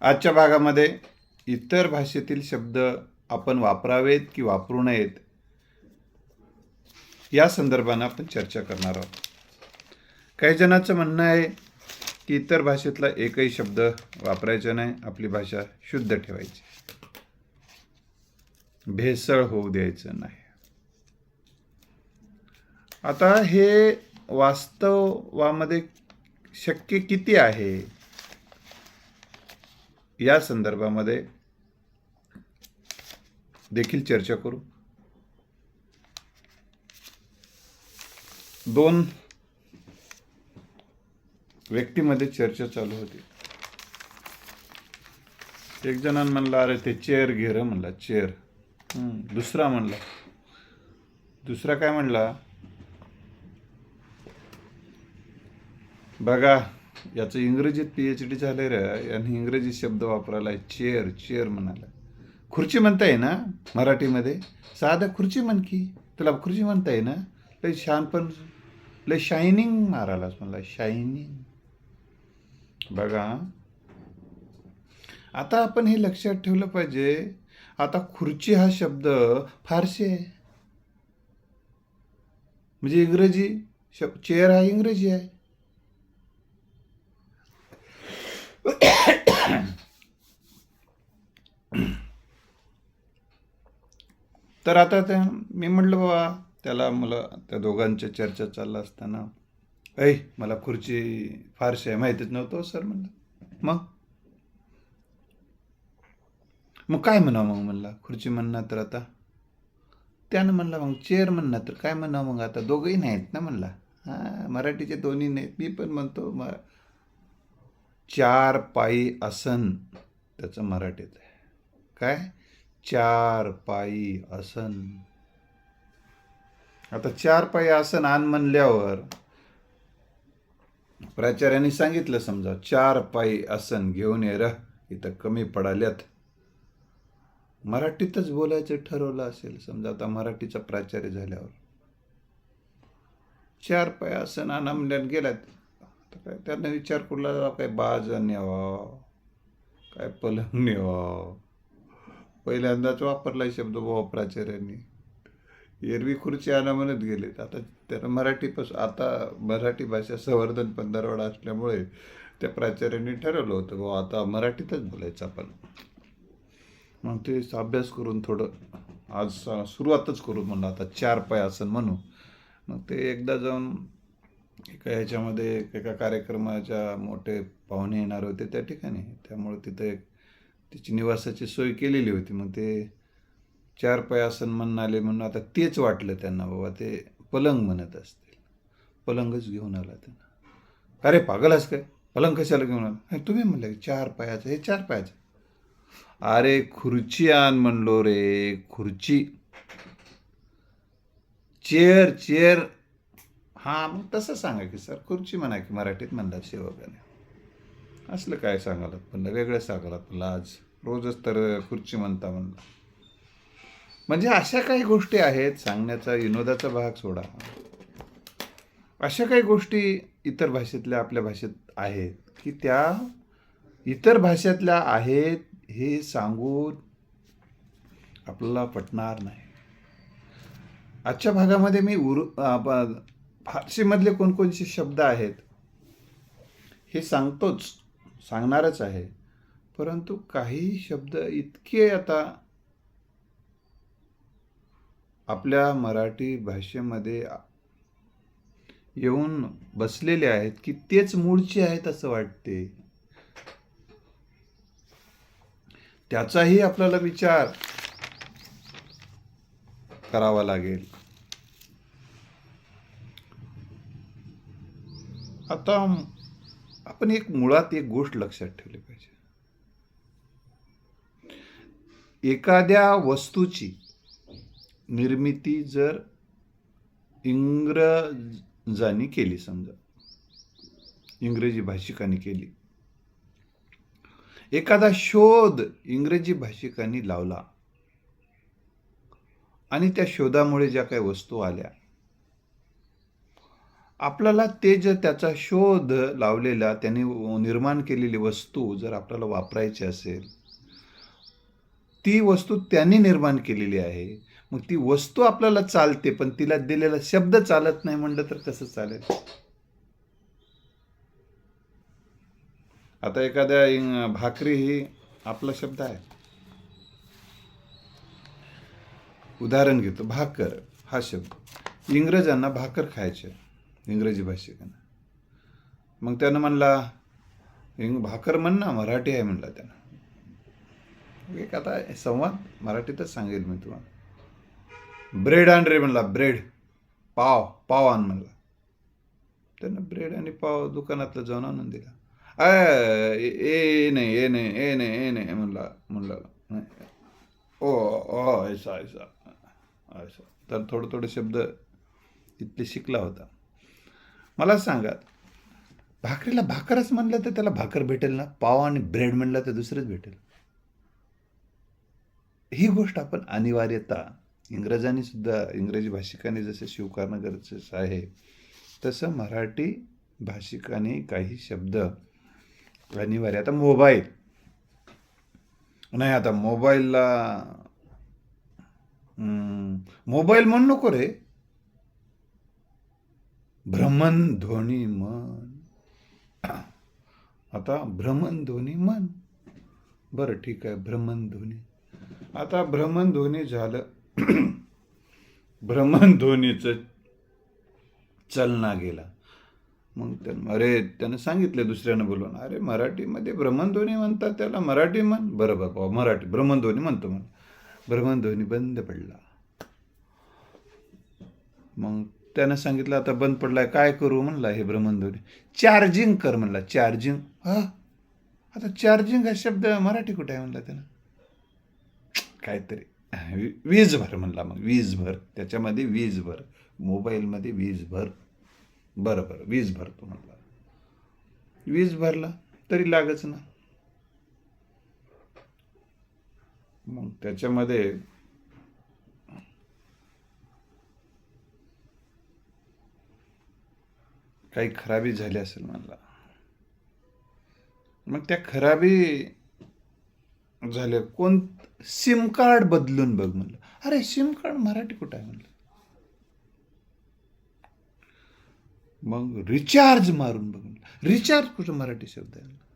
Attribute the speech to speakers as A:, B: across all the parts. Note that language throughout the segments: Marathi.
A: आजच्या भागामध्ये इतर भाषेतील शब्द आपण वापरावेत की वापरू नयेत या संदर्भानं आपण चर्चा करणार आहोत. काही जणांचं म्हणणं आहे की इतर भाषेतला एकही शब्द वापरायचा नाही आपली भाषा शुद्ध ठेवायची. भेसळ होऊ द्यायचं नाही. आता हे वास्तवामध्ये शक्य किती आहे? या संदर्भामध्ये देखील चर्चा करू. दोन व्यक्तीमध्ये चर्चा चालू होती. एक जणांना म्हणला अरे ते चेअर घे र म्हणला चेअर दुसरा म्हणला दुसरा काय म्हणला बघा याचं इंग्रजीत पी एच डी झालंय रे यांनी इंग्रजी शब्द वापरायला चेअर चेअर म्हणाला. खुर्ची म्हणताय ना मराठीमध्ये? साधं खुर्ची म्हण की. तुला खुर्ची म्हणताय ना? लय छान पण लय शायनिंग मारायलाच म्हणला. शायनिंग बघा. आता आपण हे लक्षात ठेवलं पाहिजे. आता खुर्ची हा शब्द फारसे आहे. म्हणजे इंग्रजी शब चेअर हा इंग्रजी आहे. तर आता त्या मी म्हटलं बाबा त्याला मला त्या दोघांच्या चर्चा चालला असताना ऐ मला खुर्ची फारशी आहे माहितीच नव्हतं हो, सर म्हणलं. मग? मग काय म्हणावं मग म्हणला? खुर्ची म्हणणार तर आता? त्यानं म्हणला मग चेअर म्हणणार तर काय म्हणावं मग आता? दोघंही नाहीत ना म्हणला. हां मराठीचे दोन्ही नाहीत. मी पण म्हणतो म चार पायी आसन त्याचं मराठीत आहे. काय? चार पायी आसन आता चार पायी आसन आण म्हणल्यावर प्राचार्यांनी सांगितलं समजा चार पायी आसन घेऊन ये र इथं कमी पडाल्यात. मराठीतच बोलायचं ठरवलं असेल समजा आता मराठीचा प्राचार्य झाल्यावर. चार पाय आसन आणा गेल्यात. तर काय त्यांना विचार करू काय बाज न्यावा काय पलंग न्यावा पहिल्यांदाच वापरला शब्द बाबा प्राचार्यांनी. एरवी खुर्ची आणा म्हणत गेलेत. आता त्यांना मराठीपासून आता मराठी भाषा संवर्धन पंधरवडा असल्यामुळे त्या प्राचार्यांनी ठरवलं होतं बाबा आता मराठीतच बोलायचं आपण. मग ते अभ्यास करून थोडं आज सुरुवातच करू म्हणलं आता चार पाय आसन म्हणू मग ते एकदा जाऊन एका ह्याच्यामध्ये एका कार्यक्रमाच्या मोठे पाहुणे येणार होते त्या ठिकाणी. त्यामुळे तिथं एक तिची निवासाची सोय केलेली होती. मग ते चार पाय आसन म्हणून आले म्हणून आता तेच वाटलं त्यांना बाबा ते पलंग म्हणत असतील. पलंगच घेऊन आला त्यांना. अरे पागलास काय? पलंग कशाला घेऊन आला? तुम्ही म्हणलं चार पायाचं हे चार पायाचं. अरे खुर्ची आण म्हणलो रे खुर्ची. Chair chair. हां मग तसं सांगा की सर खुर्ची म्हणा की मराठीत म्हणला सेवकाने. असलं काय सांगायला पण वेगळं सांगायला पण आज रोजच तर खुर्ची म्हणता म्हणला म्हणजे अशा काही गोष्टी आहेत सांगण्याचा विनोदाचा भाग सोडा. अशा काही गोष्टी इतर भाषेतल्या आपल्या भाषेत आहेत की त्या इतर भाषेतल्या आहेत हे सांगून आपल्याला पटणार नाही. आजच्या भागामध्ये मी उर फारसीमधले कोणकोणते शब्द आहेत हे सांगतोच सांगणारच आहे. परंतु काही शब्द इतके आता आपल्या मराठी भाषेमध्ये येऊन बसलेले आहेत की तेच मूळचे आहेत असं वाटते. त्याचाही आपल्याला विचार करावा लागेल. आता आपण एक मुळात एक गोष्ट लक्षात ठेवली पाहिजे. एखाद्या वस्तूची निर्मिती जर इंग्रजांनी केली समजा इंग्रजी भाषिकांनी केली. एखादा शोध इंग्रजी भाषिकांनी लावला आणि त्या शोधामुळे ज्या काही वस्तू आल्या आपल्याला ते जर त्याचा शोध लावलेला त्याने निर्माण केलेली वस्तू जर आपल्याला वापरायची असेल ती वस्तू त्यांनी निर्माण केलेली आहे. मग ती वस्तू आपल्याला चालते पण तिला दिलेला शब्द चालत नाही म्हणलं तर कसं चालेल? आता एखाद्या भाकरी ही आपला शब्द आहे. उदाहरण घेतो भाकर हा शब्द. इंग्रजांना भाकर खायचे. इंग्रजी भाषिकांना. मग त्यानं म्हणला इंग भाकर म्हण ना मराठी आहे म्हणला त्यानं. एक आता संवाद मराठीतच सांगेल मी तुम्हाला. ब्रेड आण रे म्हणला ब्रेड पाव पाव आण म्हणला. त्यानं ब्रेड आणि पाव दुकानातलं जाऊन आणून दिला. अ, ए ए नाही ए नाही ए नाही ए नाही म्हणला म्हणला. ओ ओ ऐसा ऐसा ऐसा. तर थोडं थोडं शब्द इथले शिकला होता. मला सांगा भाकरीला भाकरच म्हणलं तर त्याला भाकर भेटेल ना? पाव आणि ब्रेड म्हणलं तर दुसरंच भेटेल. ही गोष्ट आपण अनिवार्यता इंग्रजांनी सुद्धा इंग्रजी भाषिकांनी जसं स्वीकारणं गरजेचं आहे तसं मराठी भाषिकाने काही शब्द अनिवार्य. आता मोबाईल. नाही आता मोबाईलला हम्म, मोबाईल म्हण नको रे. भ्रमणध्वनी मन. आता भ्रमणध्वनी मन. बरं ठीक आहे भ्रमणध्वनी आता भ्रमणध्वनी झालं. भ्रमणध्वनीचं चलना गेला. मग त्यानं अरे त्यानं सांगितलं दुसऱ्यानं बोलून अरे मराठीमध्ये भ्रमणध्वनी म्हणतात त्याला मराठी म्हण. बरं बाबा मराठी भ्रमणध्वनी म्हणतो म्हण. भ्रमणध्वनी बंद पडला. मग त्यानं सांगितलं आता बंद पडलाय काय करू? म्हणला हे भ्रमणध्वनी चार्जिंग कर म्हणला. चार्जिंग? हा? आता चार्जिंग हा शब्द मराठी कुठे आहे? म्हणला त्यानं. काहीतरी. वीज भर म्हणला मग. वीज भर. त्याच्यामध्ये वीज भर. मोबाईलमध्ये वीज भर. बरं बरं. वीज भरतो म्हणला. वीज भरला तरी लागच ना. मग त्याच्यामध्ये काही खराबी झाली असेल म्हणला. मग त्या खराबी झाल्या. कोण? सिम कार्ड बदलून बघ म्हणलं. अरे सिम कार्ड मराठी कुठं आहे म्हणलं? मग रिचार्ज मारून बघ म्हणलं. रिचार्ज कुठं मराठी शब्द आहे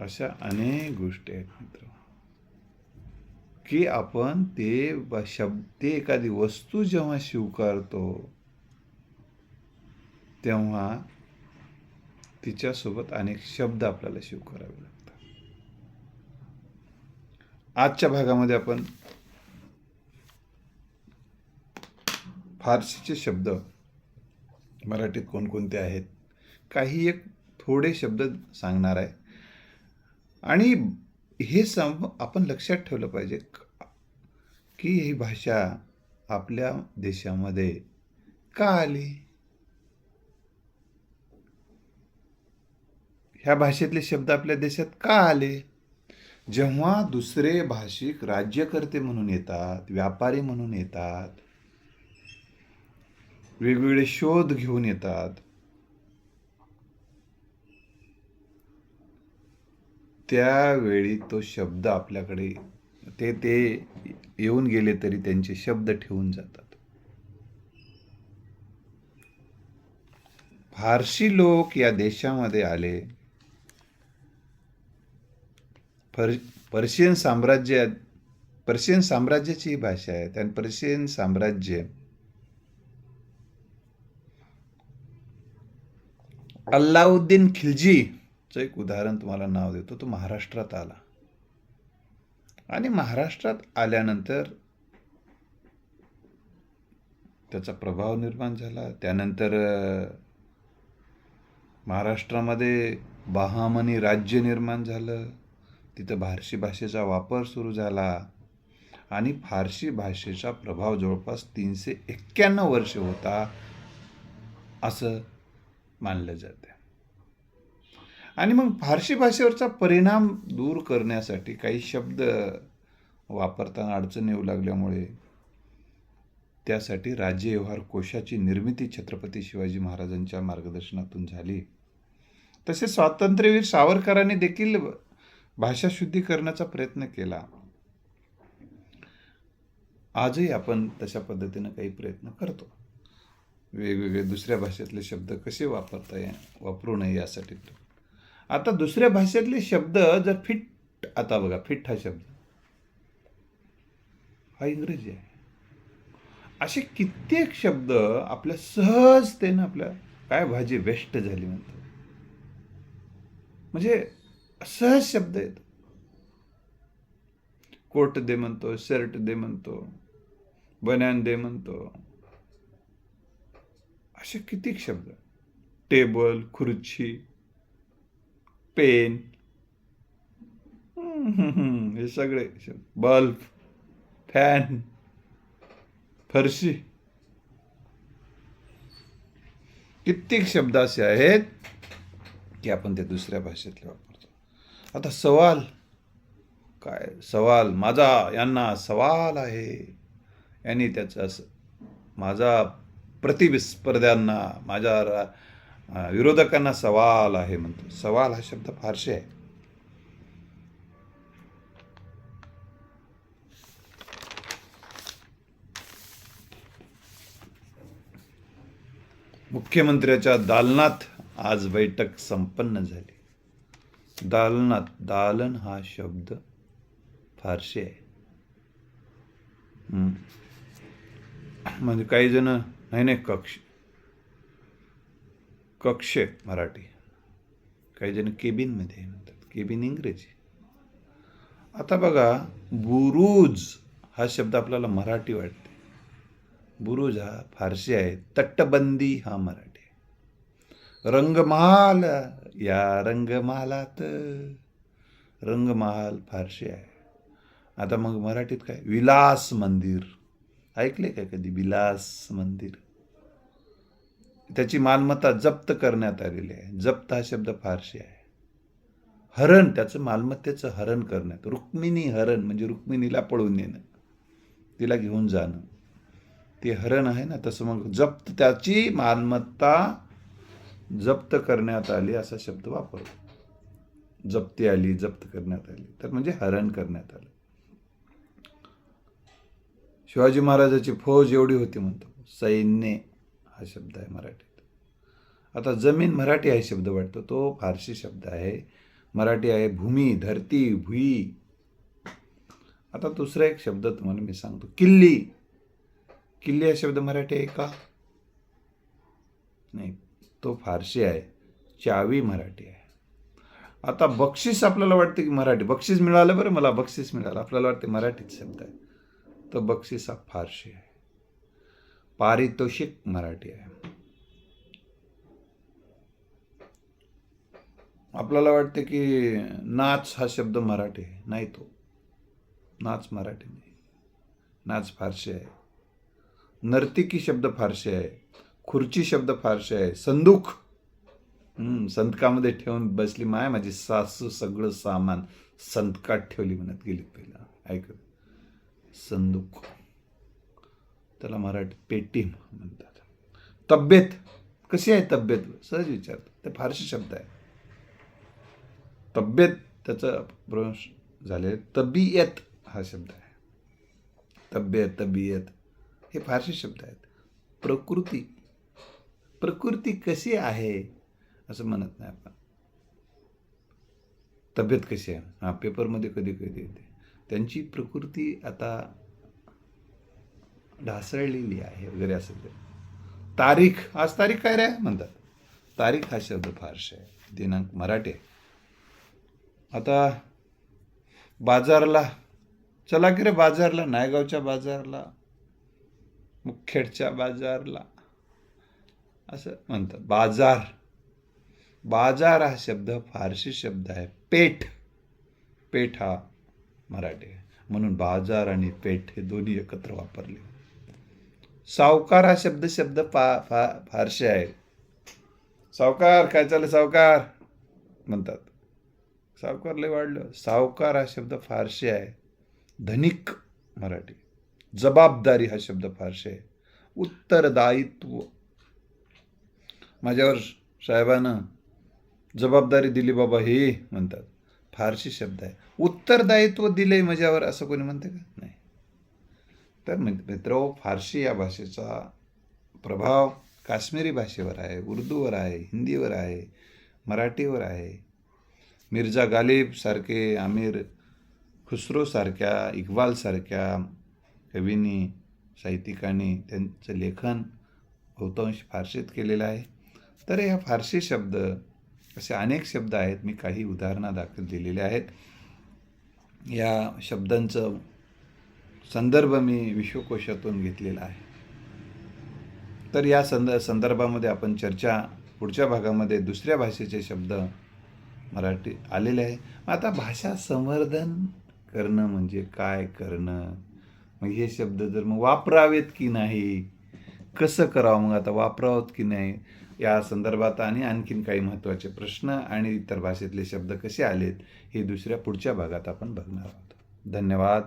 A: अशा अनेक गोष्टी आहेत मित्र. की आपण ते शब्द ते एखादी वस्तू जेव्हा स्वीकारतो तेव्हा तिच्यासोबत अनेक शब्द आपल्याला स्वीकारावे लागतात. आजच्या भागामध्ये आपण फारसीचे शब्द मराठीत कोणकोणते आहेत काही एक थोडे शब्द सांगणार आहे. आणि हे सम आपण लक्षात ठेवलं पाहिजे की ही भाषा आपल्या देशामध्ये का आली? ह्या भाषेतले शब्द आपल्या देशात का आले? जेव्हा दुसरे भाषिक राज्यकर्ते म्हणून येतात व्यापारी म्हणून येतात वेगवेगळे शोध घेऊन येतात त्यावेळी तो शब्द आपल्याकडे ते ते येऊन गेले तरी त्यांचे शब्द ठेवून जातात. फारसी लोक या देशामध्ये आले. पर पर्शियन साम्राज्य पर्शियन साम्राज्याची ही भाषा आहे. आणि पर्शियन साम्राज्य अल्लाउद्दीन खिलजी चं एक उदाहरण तुम्हाला नाव देतो तो महाराष्ट्रात आला. आणि महाराष्ट्रात आल्यानंतर त्याचा प्रभाव निर्माण झाला. त्यानंतर महाराष्ट्रामध्ये बहामनी राज्य निर्माण झालं. तिथं फारशी भाषेचा वापर सुरू झाला. आणि फारसी भाषेचा प्रभाव जवळपास तीनशे एक्क्याण्णव वर्ष होता असं मानलं जाते. आणि मग फारशी भाषेवरचा परिणाम दूर करण्यासाठी काही शब्द वापरताना अडचण येऊ लागल्यामुळे त्यासाठी राज्य व्यवहार कोशाची निर्मिती छत्रपती शिवाजी महाराजांच्या मार्गदर्शनातून झाली. तसेच स्वातंत्र्यवीर सावरकरांनी देखील भाषा शुद्धीकरणाचा प्रयत्न केला. आजही आपण तशा पद्धतीनं काही प्रयत्न करतो. वेगवेगळे दुसऱ्या भाषेतले शब्द कसे वापरता ये वापरू नये यासाठी आता दुसऱ्या भाषेतले शब्द जर फिट आता बघा फिट हा शब्द. हा इंग्रजी आहे. असे कित्येक शब्द आपल्या सहजतेनं आपल्या काय भाजी वेस्ट झाली म्हणतो म्हणजे सहज शब्द आहेत. कोट दे म्हणतो शर्ट दे म्हणतो बन्यान दे म्हणतो. असे कितीक शब्द. टेबल खुर्ची पेन. हे सगळे बल्ब फॅन फरशी. कित्येक शब्द असे आहेत की आपण ते दुसऱ्या भाषेतले वापरतो. आता सवाल काय सवाल? माझा यांना सवाल आहे. यांनी त्याचा स- माझा प्रतिस्पर्ध्यांना माझ्या विरोधकांना सवाल आहे म्हणतो. सवाल हा शब्द फारसे आहे. मुख्यमंत्र्याच्या दालनात आज बैठक संपन्न झाली. दालनात दालन हा शब्द फारसे आहे. हम्म. म्हणजे काही जण नाही नाही कक्ष कक्ष मराठी. काही जण केबिनमध्ये म्हणतात. केबिन इंग्रजी. आता बघा बुरुज हा शब्द आपल्याला मराठी वाटते. बुरुज हा फारसी आहे. तटबंदी हा मराठी आहे. रंगमहाल या रंगमहालात रंगमहाल फारशी आहे. आता मग मराठीत काय? विलास मंदिर. ऐकले काय कधी? विलास मंदिर. त्याची मालमत्ता जप्त करण्यात आलेली आहे. जप्त हा शब्द फारशी आहे. हरण त्याचं मालमत्तेचं हरण करण्यात रुक्मिणी हरण म्हणजे रुक्मिणीला पळून नेणं तिला घेऊन जाणं. ते हरण आहे ना तसं मग जप्त त्याची मालमत्ता जप्त करण्यात आली असा शब्द वापरतो. जप्ती आली जप्त करण्यात आली तर म्हणजे हरण करण्यात आलं. शिवाजी महाराजाची फौज एवढी होती म्हणतो. सैन्य हा शब्द आहे मराठीत. आता जमीन मराठी आहे शब्द वाटतो तो फारसी शब्द आहे. मराठी आहे भूमी धरती भुई. आता दुसरा एक शब्द तुम्हाला मी सांगतो किल्ली. किल्ली हा शब्द मराठी आहे का? नाही तो फारसी आहे. चावी मराठी आहे. आता बक्षीस आपल्याला वाटते की मराठी बक्षीस मिळालं बरं मला बक्षीस मिळालं. आपल्याला वाटते मराठीत शब्द आहे. तर बक्षीस हा फारशी आहे. पारितोषिक मराठी आहे. आपल्याला वाटते की नाच हा शब्द मराठी आहे. नाही तो. नाच मराठी नाही. नाच फारशी आहे. नर्तिकी शब्द फारसे आहे. खुर्ची शब्द फारसे आहे. संदूक. संतकामध्ये ठेवून बसली माय माझी सासू सगळं सामान संतकात ठेवली म्हणत गेली पहिला. ऐक. संदूक. त्याला मराठी पेटीम म्हणतात. तब्येत कशी आहे तब्येत? सहज विचारतो. ते फारसे शब्द आहे. तब्येत त्याचा प्रवेश झाले तबियत हा शब्द आहे. तब्येत तबियत हे फारसे शब्द आहेत. प्रकृती प्रकृती कशी आहे असं म्हणत नाही आपण. तब्येत कशी आहे? हा पेपरमध्ये कधी कधी येते. त्यांची प्रकृती आता ढासळलेली आहे वगैरे असं तारीख आज तारीख काय रे? म्हणतात. तारीख हा शब्द फारसे आहे. दिनांक मराठी आहे. आता बाजारला चला की रे बाजारला नायगावच्या बाजारला मुखेडच्या बाजारला असं म्हणतात. बाजार बाजार हा शब्द फारसी शब्द आहे. पेठ पेठ हा मराठी आहे. म्हणून बाजार आणि पेठ हे दोन्ही एकत्र वापरले. सावकार हा शब्द शब्द फा फा फारसे आहे सावकार काय चाललं सावकार? म्हणतात. सावकार लय वाढलं. सावकार हा शब्द फारसे आहे. धनिक मराठी. जबाबदारी हा शब्द फारसे आहे. उत्तरदायित्व. माझ्यावर साहेबानं जबाबदारी दिली बाबा हे म्हणतात. फारशी शब्द आहे. उत्तरदायित्व दिले माझ्यावर असं कोणी म्हणते का? नाही. तर मित्र फारशी या भाषेचा प्रभाव काश्मीरी भाषेवर आहे उर्दूवर आहे हिंदीवर आहे मराठीवर आहे. मिर्झा गालिब सारखे आमिर खुसरोसारख्या इक्बालसारख्या कवींनी साहित्यिकांनी त्यांचं लेखन बहुतांश फारशीत केलेलं आहे. तर ह्या फारसी शब्द असे अनेक शब्द आहेत मी काही उदाहरणादाखल दिलेले आहेत. या शब्दांचं संदर्भ मी विश्वकोशातून घेतलेला आहे. तर या संद संदर्भामध्ये आपण चर्चा पुढच्या भागामध्ये दुसऱ्या भाषेचे शब्द मराठी आलेले आहे. मग आता भाषा संवर्धन करणं म्हणजे काय करणं? मग हे शब्द जर मग वापरावेत की नाही? कसं करावं? मग आता वापरावत की नाही? या संदर्भात आणि आणखीन काही महत्त्वाचे प्रश्न आणि इतर भाषेतले शब्द कसे आलेत हे दुसऱ्या पुढच्या भागात आपण बघणार आहोत. धन्यवाद.